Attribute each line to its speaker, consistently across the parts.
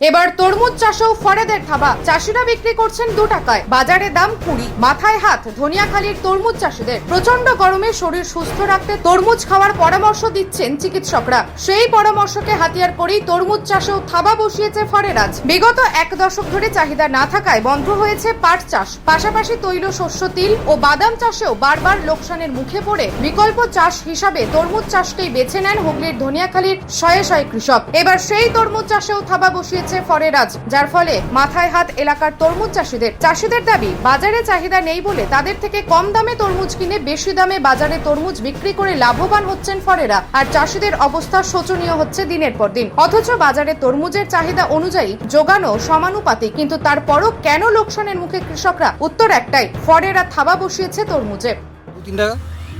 Speaker 1: এবার তরমুজ চাষেও ফরেদের থাবা। চাষিরা বিক্রি করছেন দু টাকায়। বাজারে দাম কুড়ি। মাথায় হাত, ধনিয়াখালীর তরমুজ চাষিদের। প্রচণ্ড গরমে শরীর সুস্থ রাখতে তরমুজ খাওয়ার পরামর্শ দিচ্ছেন চিকিৎসকরা। সেই পরামর্শকে হাতিয়ার করেই তরমুজ চাষেও থাবা বসিয়েছে ফরেরাজ বিগত এক দশক ধরে চাহিদা না থাকায় বন্ধ হয়েছে পাট চাষ। পাশাপাশি তৈল, শস্য, তিল ও বাদাম চাষেও বারবার লোকসানের মুখে পড়ে বিকল্প চাষ হিসাবে তরমুজ চাষকেই বেছে নেন হুগলির ধনিয়াখালীর শয়ে শয়ে কৃষক। এবার সেই তরমুজ চাষেও থাবা বসিয়েছে ফরেরাজ যার ফলে মাথায় হাত এলাকার তরমুজ চাষিদের। চাষিদের দাবি বাজারে চাহিদা নেই বলে তাদের থেকে কম দামে তরমুজ কিনে বেশি দামে বাজারে তরমুজ বিক্রি করে লাভবান হচ্ছেন ফরেরা। আর চাষিদের অবস্থা শোচনীয় হচ্ছে দিনের পর দিন। অথচ বাজারে তরমুজের চাহিদা অনুযায়ী যোগানো সমানুপাতিক কিন্তু তারপরও কেন লোকসানের মুখে কৃষকরা? উত্তর একটাই ফরেরা থাবা বসিয়েছে তরমুজে
Speaker 2: দু তিন টাকা?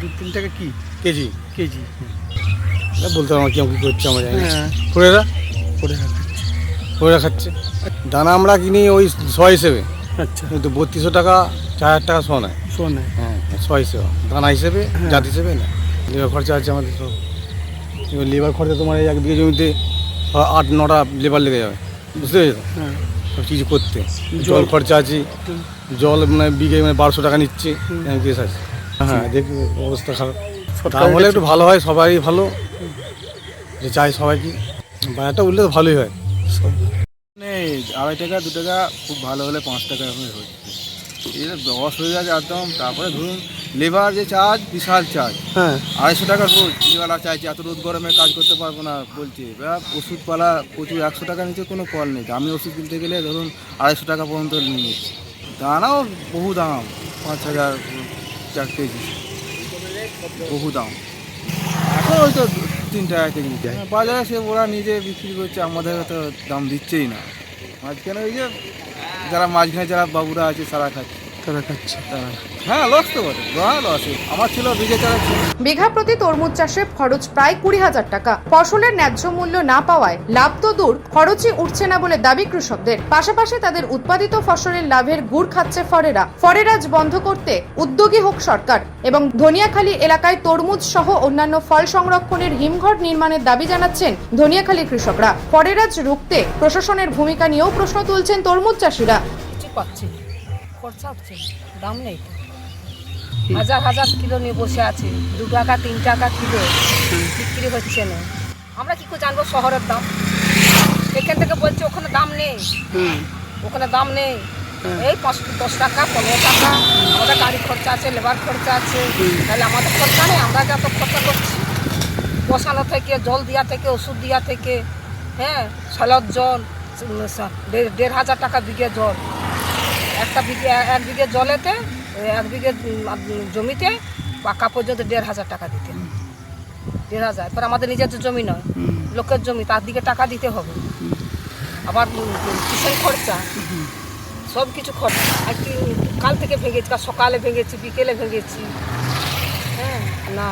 Speaker 3: দু তিন টাকা কি?
Speaker 2: কেজি।
Speaker 3: কেজি।
Speaker 2: বলতে পারব কি করছে আমরা জানি
Speaker 3: হ্যাঁ।
Speaker 2: ফোরেরা?
Speaker 3: করে
Speaker 2: ফোরেরা খাচ্ছে। দানা আমরা কিনি ওই শ হিসেবে।
Speaker 3: আচ্ছা।
Speaker 2: কিন্তু বত্রিশশো টাকা চার হাজার টাকা শ নেয়।
Speaker 3: শোনে
Speaker 2: হ্যাঁ শ হিসেবে। দানা হিসেবে
Speaker 3: হ্যাঁ।
Speaker 2: জাত হিসেবে না লেবার খরচা আছে আমাদের সব। এবার লেবার খরচা তোমার এই এক বিঘে জমিতে আট নটা লেবার লেগে যাবে। বুঝতে পেরেছ?
Speaker 3: হ্যাঁ।
Speaker 2: সব কিছু করতে।
Speaker 3: জল-
Speaker 2: খরচা আছে। জল মানে বিঘে মানে বারোশো টাকা নিচ্ছে। কেস আছে। হ্যাঁ দেখি অবস্থা খারাপ। দাম হলে একটু ভালো হয় সবাই ভালো। যে চাই সবাই কি বাজারটা উঠলে তো ভালোই হয়।
Speaker 4: নেই আড়াই টাকা দু টাকা খুব ভালো হলে পাঁচ টাকা হয়ে হচ্ছে এটা দশ হয়ে যাচ্ছে একদম। তারপরে ধরুন লেবার যে চার্জ বিশাল চার্জ
Speaker 3: হ্যাঁ।
Speaker 4: আড়াইশো টাকা রোজ যেবেলা চাইছে এত রোদ গরমে কাজ করতে পারব না বলছে। এবার ওষুধপালা প্রচুর একশো টাকা নিচে কোনো কল নেই। দামি ওষুধ কিনতে গেলে ধরুন আড়াইশো টাকা পর্যন্ত নিয়ে নিচ্ছে দানাও বহু দাম পাঁচ হাজার চার কেজি। বহু দাম। এখন ওই তো তিন টাকা কেজি যায় বাজারে সে ওরা নিজে বিক্রি করছে, আমাদের তো দাম দিচ্ছেই না। মাঝখানে ওই যে যারা, মাঝখানে যারা বাবুরা আছে, সারা খাচ্ছে।
Speaker 3: তারা খাচ্ছে।
Speaker 4: হ্যাঁ লস তো বটে আমার ছিল বিঘে চারা
Speaker 1: বিঘা প্রতি তরমুজ চাষে খরচ প্রায় কুড়ি হাজার টাকা। ফসলের ন্যায্য মূল্য না পাওয়ায় লাভ তো দূর খরচই উঠছে না বলে দাবি কৃষকদের। পাশাপাশি তাদের উৎপাদিত ফসলের লাভের গুড় খাচ্ছে ফরেরা। ফরেরাজ বন্ধ করতে উদ্যোগী হোক সরকার এবং ধনিয়াখালী এলাকায় তরমুজ সহ অন্যান্য ফল সংরক্ষণের হিমঘর নির্মাণের দাবি জানাচ্ছেন ধনিয়াখালী কৃষকরা। ফরেরাজ রুখতে প্রশাসনের ভূমিকা নিয়েও প্রশ্ন তুলছেন তরমুজ চাষিরা।
Speaker 5: পাচ্ছি খরচা হচ্ছে দাম নেই। হাজার হাজার কিলো নিয়ে বসে আছে, দু টাকা, তিন টাকা কিলো, বিক্রি হচ্ছে না। আমরা কি করে জানব শহরের দাম? এখান থেকে বলছে ওখানে দাম নেই। ওখানে দাম নেই। এই পাঁচ, দশ টাকা, পনেরো টাকা, আমাদের গাড়ি খরচা আছে, লেবার খরচা আছে। তাহলে আমাদের খরচা নেই, আমরা যত খরচা করছি। বসানো থেকে, জল দেওয়া থেকে, ওষুধ দেওয়া থেকে হ্যাঁ সালাদ জল দেড় হাজার টাকা বিঘে জল। একটা বিঘে এক বিঘে জলেতে এক বিঘে জমিতে পাকা পর্যন্ত দেড় হাজার টাকা দিতে দেড় হাজার এবার আমাদের নিজের তো জমি নয় লোকের জমি তার দিকে টাকা দিতে হবে। আবার কিষেন খরচা সব কিছু খরচা। আর কি কাল থেকে ভেঙেছি কাল সকালে ভেঙেছি বিকেলে ভেঙেছি। হ্যাঁ না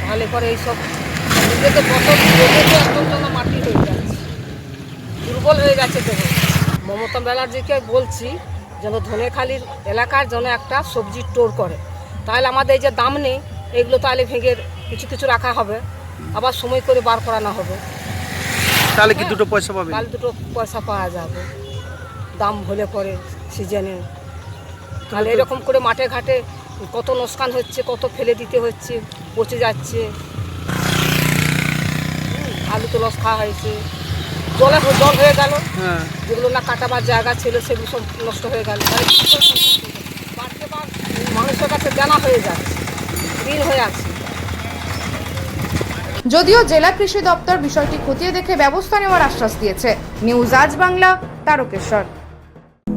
Speaker 5: তাহলে পরে এইসব নিজেদের বছর একদম মাটি হয়ে যাচ্ছে। দুর্বল হয়ে গেছে দেহ মমতা ব্যানার্জিকে বলছি যেন ধনেখালির এলাকার যেন একটা সবজির স্টোর করে। তাহলে আমাদের এই যে দাম নেই এগুলো তাহলে ভেঙে কিছু কিছু রাখা হবে আবার সময় করে বার করানো হবে।
Speaker 3: তাহলে কি দুটো পয়সা পাবে
Speaker 5: কাল দুটো পয়সা পাওয়া যাবে। দাম হলে পরে সিজনে। তাহলে এরকম করে মাঠে ঘাটে কত নোসকান হচ্ছে কত ফেলে দিতে হচ্ছে পচে যাচ্ছে। আলু তো লস খাওয়া হয়েছে। জলে জল হয়ে গেল।
Speaker 3: হ্যাঁ।
Speaker 5: যেগুলো না কাটাবার জায়গা ছিল সেগুলো সব নষ্ট হয়ে গেল? বাড়তে বার মানুষের কাছে জানা হয়ে যাচ্ছে ঋণ হয়ে আছে।
Speaker 1: যদিও জেলা কৃষি দপ্তর বিষয়টি খতিয়ে দেখে ব্যবস্থা নেওয়ার আশ্বাস দিয়েছে। নিউজ আজ বাংলা তারকেশ্বর।